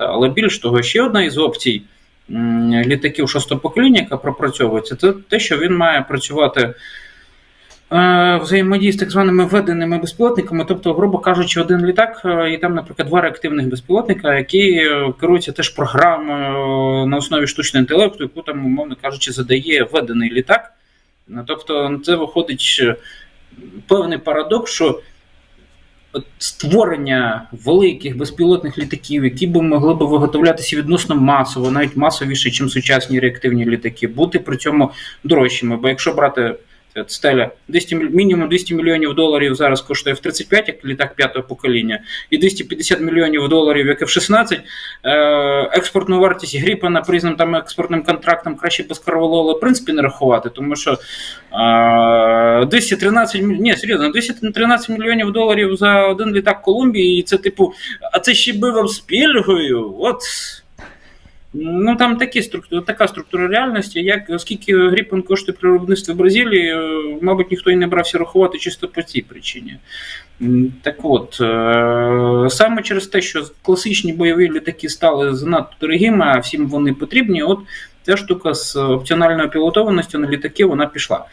Але більш того, ще одна із опцій літаків шостого покоління, яка пропрацьовується, це те, що він має працювати е, взаємодії з так званими введеними безпілотниками, тобто, грубо кажучи, один літак, е, і там, наприклад, два реактивних безпілотника, які е, керуються теж програмою на основі штучного інтелекту, яку там, умовно кажучи, задає введений літак. Тобто, це виходить певний парадокс, що створення великих безпілотних літаків, які б могли б виготовлятися відносно масово, навіть масовіше, ніж сучасні реактивні літаки, бути при цьому дорожчими. Бо якщо брати стеля 200, мінімум 200 мільйонів доларів зараз коштує F-35, як літак п'ятого покоління, і 250 мільйонів доларів, як F-16, е, експортну вартість Гріпана по різним там експортним контрактам краще без Карвалола в принципі не рахувати, тому що е, 213 ні, серйозно, 213 мільйонів доларів за один літак Колумбії, і це типу, а це ще би вам з пільгою. От. Ну там такі структури, така структура реальності, як оскільки Гріпен коштує при в Бразилії, е, мабуть, ніхто і не брався рахувати чисто по цій причині. Так от, е, саме через те, що класичні бойові літаки стали занадто дорогими, а всім вони потрібні, от ця штука з опціональною пілотованістю на літаки вона пішла.